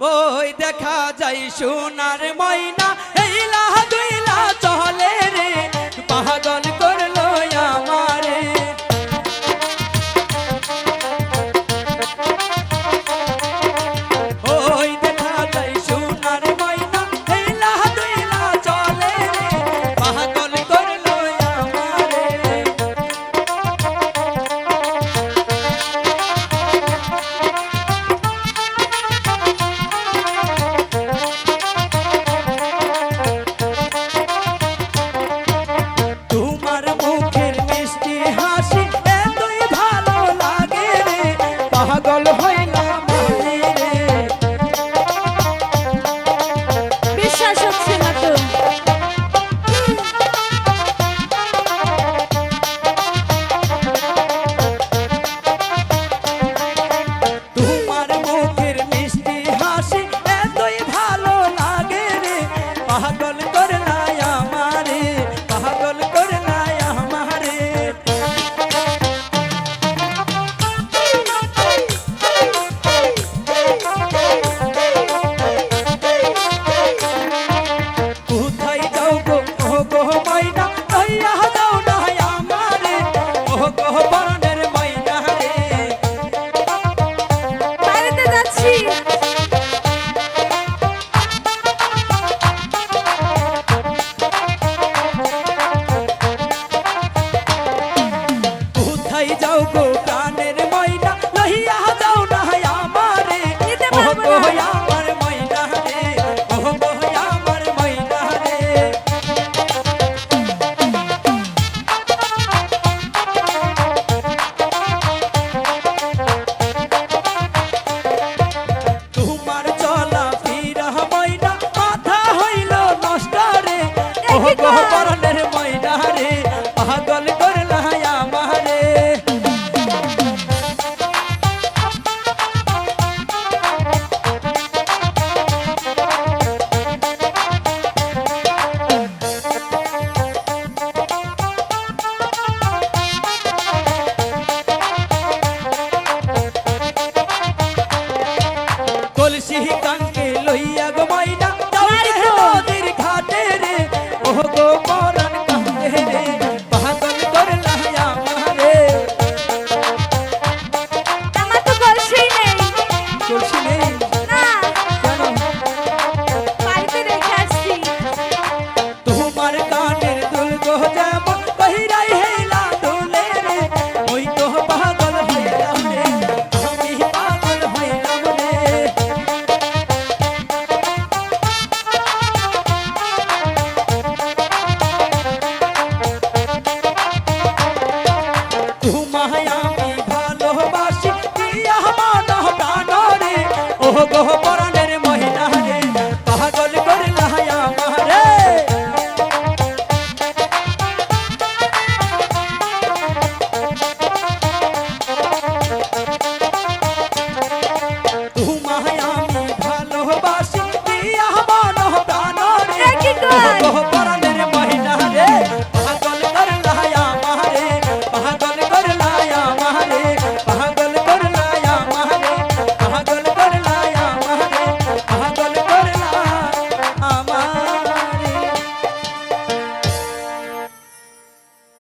ওই দেখা যাই সোনার ময়না। তোমায় আমি ভালোবাসি প্রিয় মন প্রাণ রে ও গো পরা